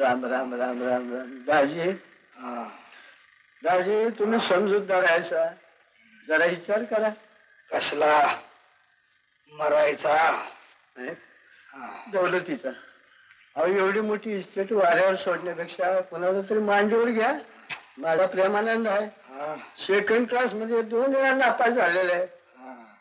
राम राम राम राम राम. दाजी हा. दाजी तुम्ही समजूतदार आहे सा जरा विचार करा. कसला? मरायचा. दौलतीचा. अहो एवढी मोठी इस्टेट वाऱ्यावर सोडण्यापेक्षा कोणाला तरी मांडीवर घ्या. माझा प्रेमानंद आहे. हा. सेकंड क्लासमध्ये दोन वेळा नापास झालेला आहे. हा.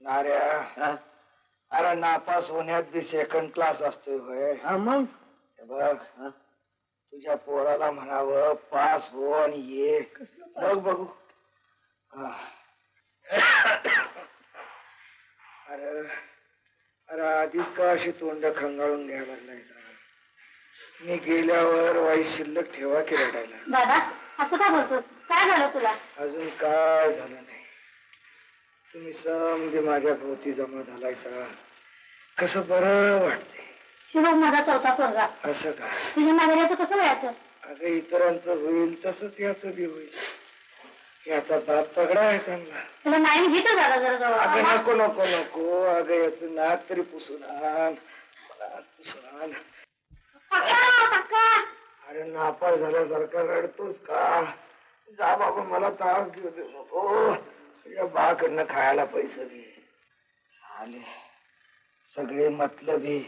नाऱ्या. हा. अरे नापास होण्यात बी सेकंड क्लास असतोय हा मग? बघ. हा. तुझ्या पोराला म्हणावं पास हो आणि ये. बघ बघू. अरे अरे आधीच का अशी तोंड खंगाळून घ्यायला लागलाय मी गेल्यावर वाईट शिल्लक ठेवा की रडायला? दादा असं का बोलतोस? काय झालं तुला? अजून काय झालं नाही? तुम्ही समजे माझ्या भोवती जमा झालायसा कसं बरं वाटते शिवम माझा चौथा पोरगा. असं काय तुझ्या मागण्याचं कसं व्हायचं? अगं इतरांचं होईल तसंच याचं बी होईल. याचा बाप तगडा आहे चांगला. तुला नाही घेतो दादा जरा अगं जवळ नको नको नको. अगं याचं नाक तरी पुसून आण. नाक पुसून आण. काका, काका. अरे नापास झाल्यासारखा रडतोस का? जा बाबा मला त्रास घेऊ देऊ नको. तुझ्या बाकडनं खायला पैसे घे आले. सगळे मतलबी.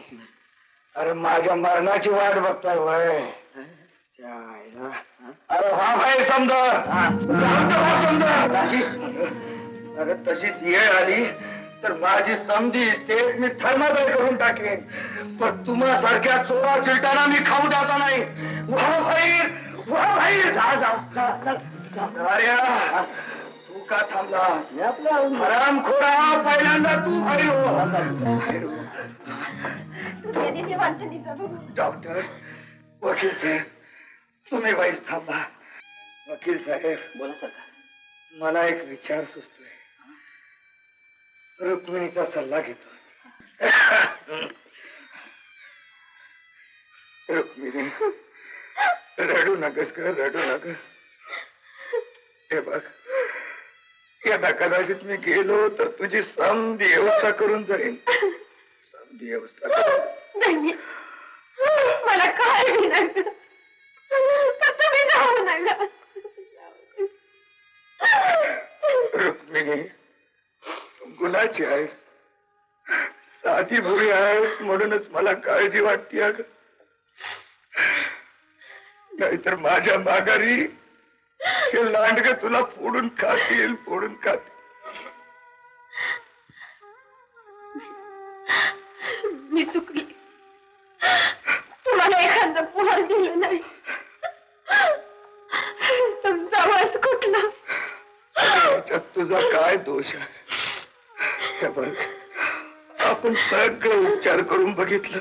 अरे माझ्या मरणाची वाट बघताय वय. अरे हा भाई समजा. अरे तशीच येळ आली तर माझी समधी स्टेट मी थर्मादय करून टाकेन. पण तुम्हा सारख्या चोरा चिलटाना मी खाऊ द्याचा नाही. वा भाई वा भाई जा जा. अरे तू का आपल्या हराम खोरा पहिल्यांदा तू बाहेर हो. डॉक्टर वकील साहेब तुम्ही वाईस थांबा. वकील साहेब बोला सरकार. मला एक विचार सुचतोय. रुक्मिणीचा सल्ला घेतो रुक्मिणी रडू नकस ग रडू नकस. हे बघ यदा कदाचित मी गेलो तर तुझी समधी व्यवस्था करून जाईन. समधी व्यवस्था करून. नाही. मला काय विनायचं? कसं जाऊ नका. रुक्मिणी गुलाची आहेस. साधी भुरी आहेस म्हणूनच मला काळजी वाटते अग. नाहीतर माझ्या माघारी हे लांडग तुला फोडून खातील फोडून खातील. तुझा काय दोष आहे? बघ आपण सगळं उपचार करून बघितलं.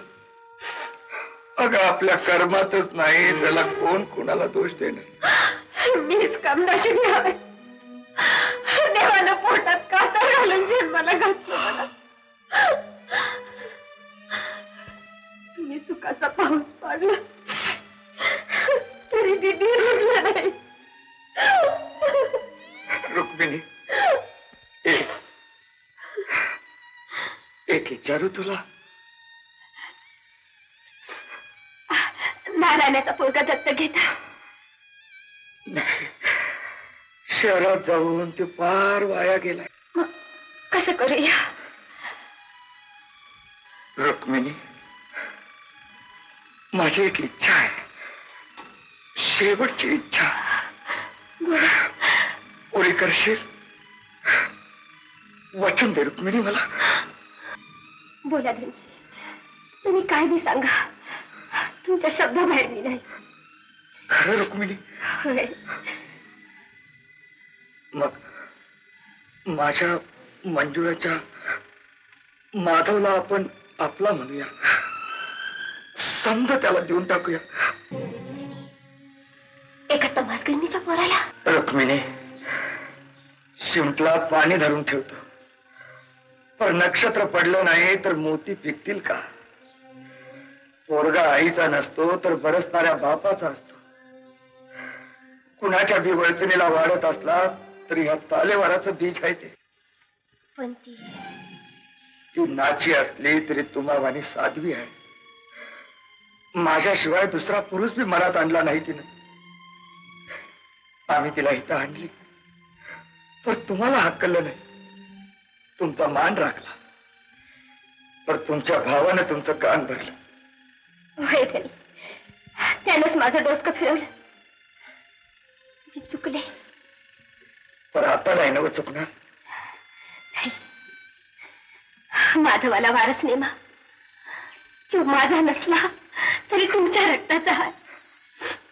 अगं आपल्या कर्मातच नाही त्याला कोण कोणाला दोष देणार? मीच कम नशिबी हवे देवानं पोटात काटा घालून जन्माला घातलं मला. तुम्ही सुखाचा पाऊस पाडला. विचारू तुला? नारायणाचा पोरगा दत्त घेता. शहरात जाऊन ते पार वाया गेलाय. कसं करूया? रुक्मिणी माझी एक इच्छा आहे. शेवटची इच्छा. पुरी करशील? वचन दे रुक्मिणी मला. बोला धनी तुम्ही काय बी सांगा. तुमच्या शब्दाबाहेर मी नाही. खरं रुक्मिणी? होय. मग माझ्या मंजुळाच्या माधवला आपण आपला म्हणूया. समजा त्याला देऊन टाकूया. एका तमासगिरणीच्या पोराला. रुक्मिणी शिंपला पाणी धरून ठेवतो. पण नक्षत्र पडलं नाही तर मोती पिकतील का? पोरगा आईचा नसतो तर बरसणाऱ्या बापाचा असतो. कुणाच्या बी वळचणीला वाढत असला तरी ह्या तालेवाराचं बीज आहे ते. पण ती ती नाची असली तरी तुम्हावानी साध्वी आहे. माझ्याशिवाय दुसरा पुरुष बी मनात आणला नाही तिनं. आम्ही तिला इथं आणली. पण तुम्हाला हक्कलं नाही. तुमचा मान राखला. पण तुमच्या भावानं तुमचं कान भरलं. होय त्यानंच माझं डोसकं फिरवलं. मी चुकले. पण आता नाही नव चुकणार. माधवाला वारस नेमा तो माझा नसला तरी तुमच्या रक्ताचा आहे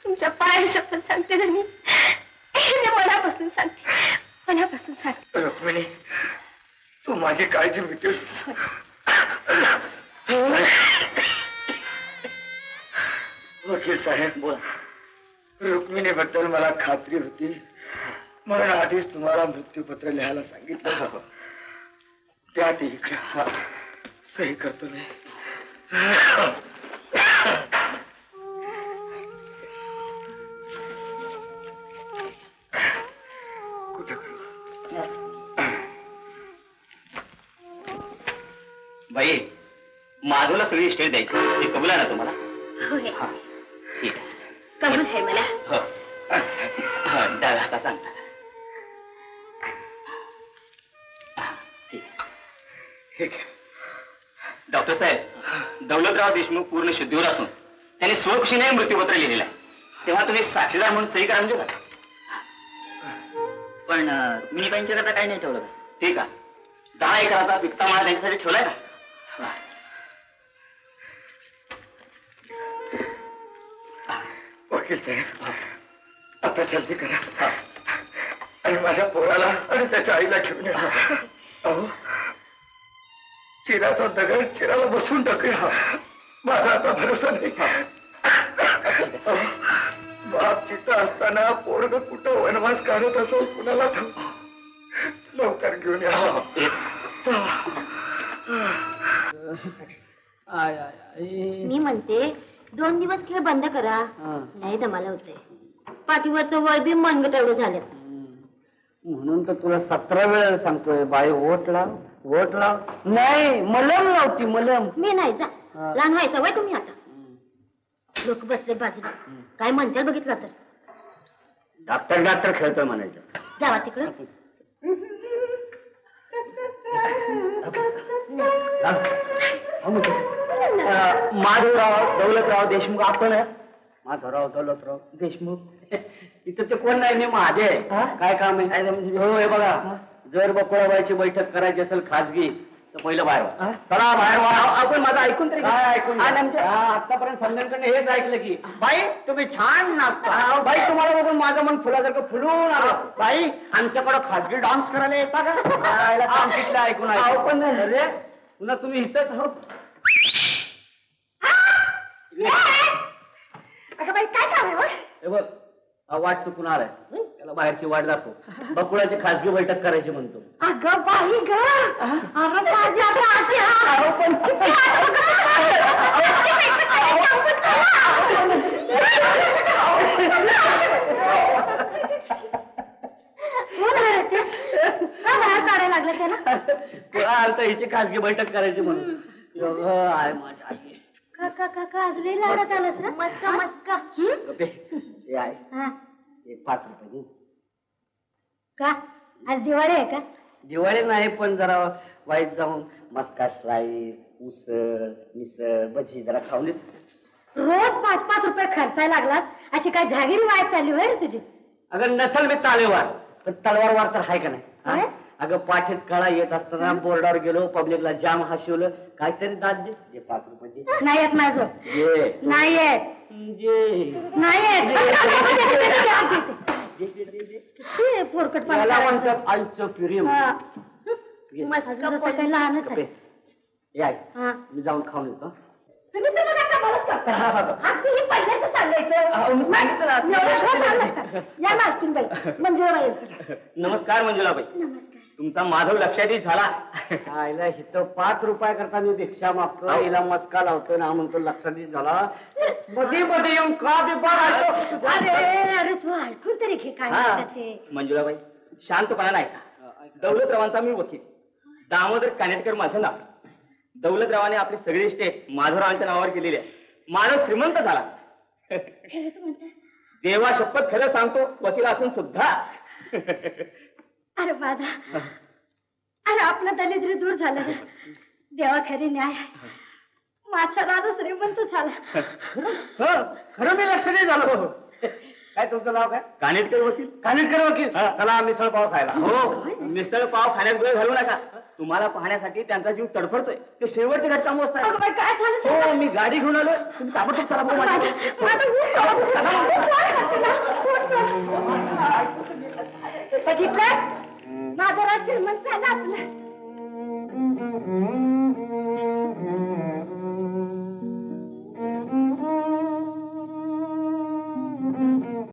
तुमच्या पाय शपथ सांगते ना मी मनापासून सांगते. मनापासून सांगते. रुक्मिणी माझी काळजी मिटवलीस वकील साहेब बोला. रुक्मिणी बद्दल मला खात्री होती. म्हणून आधीच तुम्हाला मृत्यूपत्र लिहायला सांगितलं त्या ते इकडे सही करतो मी. सगळी स्टेट द्यायची. ते कबूल आहे ना तुम्हाला? होय. हा. ठीक आहे. कबूल आहे मला. हो. हा, डाव्या हाताचा अंगठा. हा, ठीक आहे. ठीक आहे. डॉक्टर साहेब दौलतराव देशमुख पूर्ण शुद्धीवर असून त्यांनी स्वखुशीने मृत्यूपत्र लिहिलेलं आहे. तेव्हा तुम्ही साक्षीदार म्हणून सही करा म्हणजे झालं. पण रुक्मिणीबाईंच्या करता काही नाही ठेवलं ठीक आहे. दहा एकराचा विकता माळा त्यांच्यासाठी ठेवलाय का? वकील साहेब. आता जल्दी करा. आणि माझ्या पोराला आणि त्याच्या आईला घेऊन या. अहो चिराचा दगड चिराला बसून टाकूया. माझा आता भरोसा नाही. बाप जिथं असताना पोरग कुठं वनवास काढत असो कुणाला ठाऊक? लवकर घेऊन या. आय आय आय मी म्हणते दोन दिवस खेळ बंद करा. नाही दमाला होते पाठीवरचं वय बी मनगट एवढं झालं. म्हणून तर तुला सतरा वेळा सांगतोय बाई वोट लाव वोट लाव. नाही मलम लावती मलम. मी नाही जा. लहान व्हायचं वय तुम्ही आता. लोक बसले बाजूला. काय म्हणतात बघितलं तर. डॉक्टर डॉक्टर खेळतोय म्हणायचं. जावा तिकडं. अं, माधवराव दौलतराव देशमुख आपण आहे. माधवराव दौलतराव देशमुख. इथं ते कोण नाही मी माझे काय काम आहे? हो हे बघा. जर बकुळाबाईची बैठक करायची असेल खाजगी तर पहिलं बाहेर व्हा. चला बाहेर व्हा. आपण माझं ऐकून तरी काय ऐकून आतापर्यंत संध्याकडे हेच ऐकलं की बाई तुम्ही छान नाचता. बाई तुम्हाला बघून माझं मन फुलासारखं फुलून आलं. बाई आमच्याकडे खाजगी डान्स करायला येता का? ऐकून पण नाही अरे पुन्हा तुम्ही इथंच हो अगं बाई काय काम आहे मग हे बघ हा वाट चुकून आलाय त्याला बाहेरची वाट दाखव बकुळाची खासगी बैठक करायची म्हणतो अगं बाई ग अरे माझी आता आजी हा. कोण आहे रे ते? का बाहेर काढायला लागलं त्याला तुला आलता हिची खासगी बैठक करायची म्हणून यो ग, आहे माझी आई का का का? का आज लई लाडत आलास रे मस्का मस्का गप्पे. हे? आहे. हा. हे पाच रुपये दे. का? आज दिवाळी आहे का? दिवाळी नाही पण जरा वाईट जाऊन मस्का स्लाईस उसळ मिसळ भजी जरा खाऊन दे. रोज पाच पाच रुपये खर्चायला लागलास? अशी काय झागिरी वाईट चालली होय रे तुझी? अगं नसल मी तालेवार. पण तलवार वार तर आहे का नाही? हा? अगं पाठीत कळा येत असताना बोर्डावर गेलो पब्लिकला जाम हसवलं. काहीतरी दाद दे. पाच रुपये दे. नाही येत माझं. ये. नाही येत. दे. नाही येत. दे, दे. किती फोरकट याला म्हणतात आईचं प्रेम. मस्त लहानच हा. मी जाऊन खाऊन येतो. तुम्ही तर मला करता. हे पहिल्यांदा सांगायचं. अहो, मी सांगितलं ना. एवढं छान चाललं असतं. या बाई यांचं. नमस्कार मंजुलाबाई नमस्कार तुमचा माधव लक्षातच झाला आईला इथं पाच रुपया करता मी भिक्षा मागतो हिला मस्का लावतो ना म्हणतो लक्षात झाला मध्ये मध्ये येऊन का आणतो? अरे अरे तू ऐकून तरी घे काय हा. म्हणतात ते मंजुलाबाई शांतपणा नाही का दौलतरावांचा मी वकील दामोदर कानेटकर माझं नाव दौलतरावाने आपली सगळी स्टेट माधवरावांच्या नावावर केलेली आहे. माणूस श्रीमंत झाला. खरंच म्हणता? देवा शपथ खरं सांगतो वकील असून सुद्धा. अरे माझा अरे आपलं दारिद्र्य दूर झालं. रे. देवा खरी न्याय आहे. माझा राजा श्रीमंत झाला. हं, खरं मी लक्ष नाही झालो. काय तुमचं नाव काय? कानेटकर वकील. कानेटकर वकील. चला मिसळ पाव खायला. हो मिसळ पाव खाण्यात वेळ घालू नका. तुम्हाला पाहण्यासाठी त्यांचा जीव तडफडतोय. ते शेवटचे घटका मोजताय अगं बाई, काय झालं हो मी गाडी घेऊन आलो तुम्ही ताबडतोब चला भाऊ माझं ऊन जाऊ. बघितलं माझा राज श्रीमंत झाला आपला.